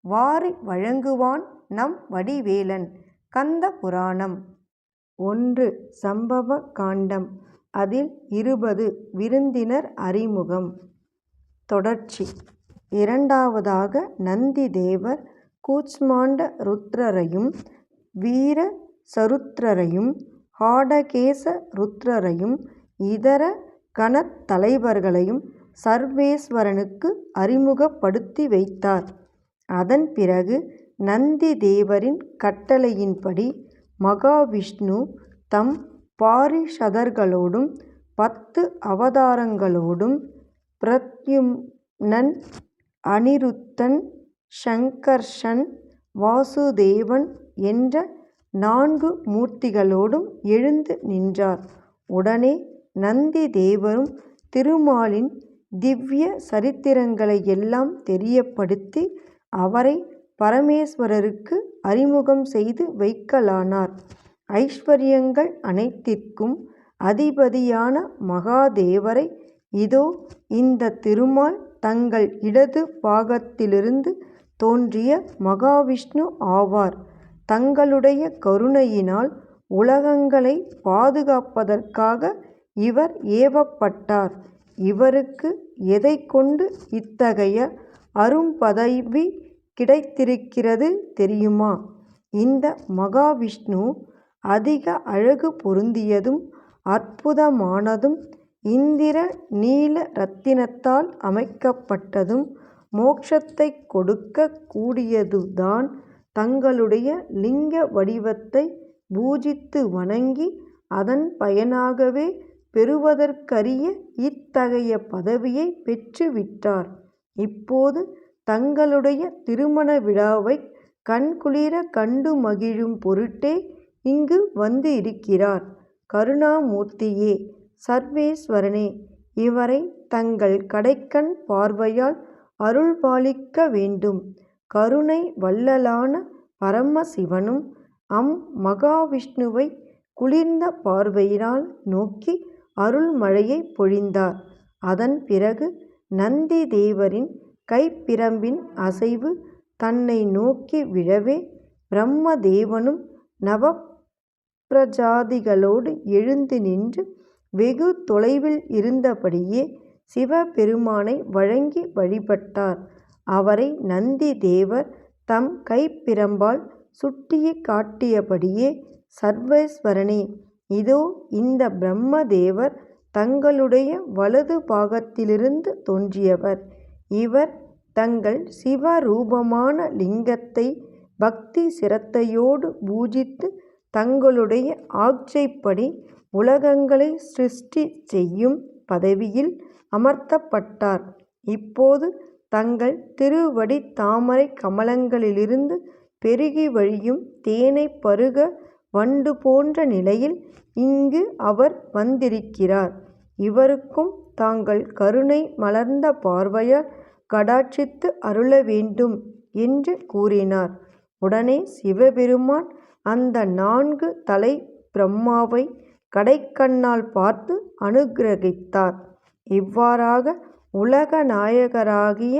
வாரி வழங்குவான் நம் வடிவேலன். கந்த புராணம். ஒன்று சம்பவ காண்டம். அதில் இருபது விருந்தினர் அறிமுகம். தொடர்ச்சி. இரண்டாவதாக நந்தி தேவர் கூச்மாண்ட ருத்ரரையும் வீர சருத்ரரையும் ஹாடகேச ருத்ரரையும் இதர கணத் தலைவர்களையும் சர்வேஸ்வரனுக்கு அறிமுகப்படுத்தி வைத்தார். அதன் பிறகு நந்தி தேவரின் கட்டளையின்படி மகாவிஷ்ணு தம் பாரிஷதர்களோடும் பத்து அவதாரங்களோடும் பிரத்யும்னன் அனிருத்தன் சங்கர்ஷன் வாசுதேவன் என்ற நான்கு மூர்த்திகளோடும் எழுந்து நின்றார். உடனே நந்தி தேவரும் திருமாலின் திவ்ய சரித்திரங்களையெல்லாம் தெரியப்படுத்தி அவரை பரமேஸ்வரருக்கு அறிமுகம் செய்து வைக்கலானார். ஐஸ்வர்யங்கள் அனைத்திற்கும் அதிபதியான மகாதேவரை இதோ இந்த திருமால் தங்கள் இடது பாகத்திலிருந்து தோன்றிய மகாவிஷ்ணு ஆவார். தங்களுடைய கருணையினால் உலகங்களை பாதுகாப்பதற்காக இவர் ஏவப்பட்டார். இவருக்கு எதைக் கொண்டு இத்தகைய அரும்பதவி கிடைத்திருக்கிறது தெரியுமா? இந்த மகாவிஷ்ணு அதிக அழகு பொருந்தியதும் அற்புதமானதும் இந்திர நீல ரத்தினத்தால் அமைக்கப்பட்டதும் மோட்சத்தை கொடுக்கக் கூடியதுதான் தங்களுடைய லிங்க வடிவத்தை பூஜித்து வணங்கி அதன் பயனாகவே பெறுவதற்கரிய இத்தகைய பதவியை பெற்றுவிட்டார். இப்போது தங்களுடைய திருமண விழாவைக் கண்குளிர கண்டு மகிழும் பொருட்டே இங்கு வந்து இருக்கிறார். கருணாமூர்த்தியே சர்வேஸ்வரனே இவரை தங்கள் கடைக்கண் பார்வையால் அருள்பாலிக்க வேண்டும். கருணை வள்ளலான பரமசிவனும் அம் மகாவிஷ்ணுவை குளிர்ந்த பார்வையினால் நோக்கி அருள்மழையை பொழிந்தார். அதன் பிறகு நந்தி தேவரின் கைப்பிரம்பின் அசைவு தன்னை நோக்கி விழவே பிரம்மதேவனும் நவப்பிரஜாதிகளோடு எழுந்து நின்று வெகு தொலைவில் இருந்தபடியே சிவபெருமானை வழங்கி வழிபட்டார். அவரை நந்தி தேவர் தம் கைப்பிரம்பால் சுட்டிக் காட்டியபடியே சர்வேஸ்வரனே இதோ இந்த பிரம்மதேவர் தங்களுடைய வலது பாகத்திலிருந்து தோன்றியவர். இவர் தங்கள் சிவரூபமான லிங்கத்தை பக்தி சிரத்தையோடு பூஜித்து தங்களுடைய ஆட்சைப்படி உலகங்களை சிருஷ்டி செய்யும் பதவியில் அமர்த்தப்பட்டார். இப்போது தங்கள் திருவடி தாமரை கமலங்களிலிருந்து பெருகி வழியும் தேனை பருக வண்டு போன்ற நிலையில் இங்கு அவர் வந்திருக்கிறார். இவருக்கும் தாங்கள் கருணை மலர்ந்த பார்வையால் கடாட்சித்து அருள வேண்டும் என்று கூறினார். உடனே சிவபெருமான் அந்த நான்கு தலை பிரம்மாவை கடைக்கண்ணால் பார்த்து அனுக்கிரகித்தார் இவ்வாறாக உலக நாயகராகிய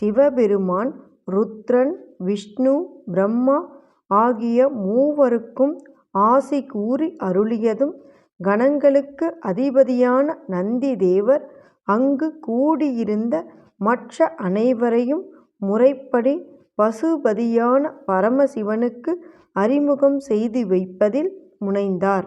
சிவபெருமான் ருத்ரன் விஷ்ணு பிரம்மா ஆகிய மூவருக்கும் ஆசி கூறி அருளியதும் கணங்களுக்கு அதிபதியான நந்தி தேவர் அங்கு கூடியிருந்த மற்ற அனைவரையும் முறைப்படி பசுபதியான பரமசிவனுக்கு அறிமுகம் செய்து வைப்பதில் முனைந்தார்.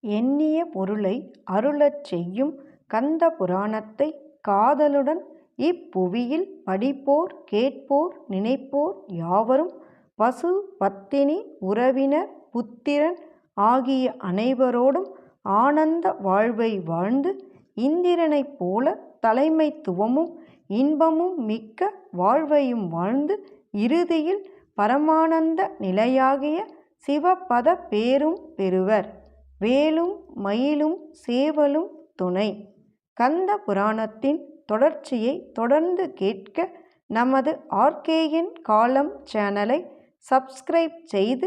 எண்ணிய பொருளை அருளச் செய்யும் கந்த புராணத்தை காதலுடன் இப்புவியில் படிப்போர் கேட்போர் நினைப்போர் யாவரும் பசு பத்தினி உறவினர் புத்திரன் ஆகிய அனைவரோடும் ஆனந்த வாழ்வை வாழ்ந்து இந்திரனைப் போல தலைமைத்துவமும் இன்பமும் மிக்க வாழ்வையும் வாழ்ந்து இறுதியில் பரமானந்த நிலையாகிய சிவபத பேரும் பெறுவர். வேலும் மயிலும் சேவலும் துணை. கந்த புராணத்தின் தொடர்ச்சியை தொடர்ந்து கேட்க நமது ஆர்கேயின் காலம் சேனலை சப்ஸ்கிரைப் செய்து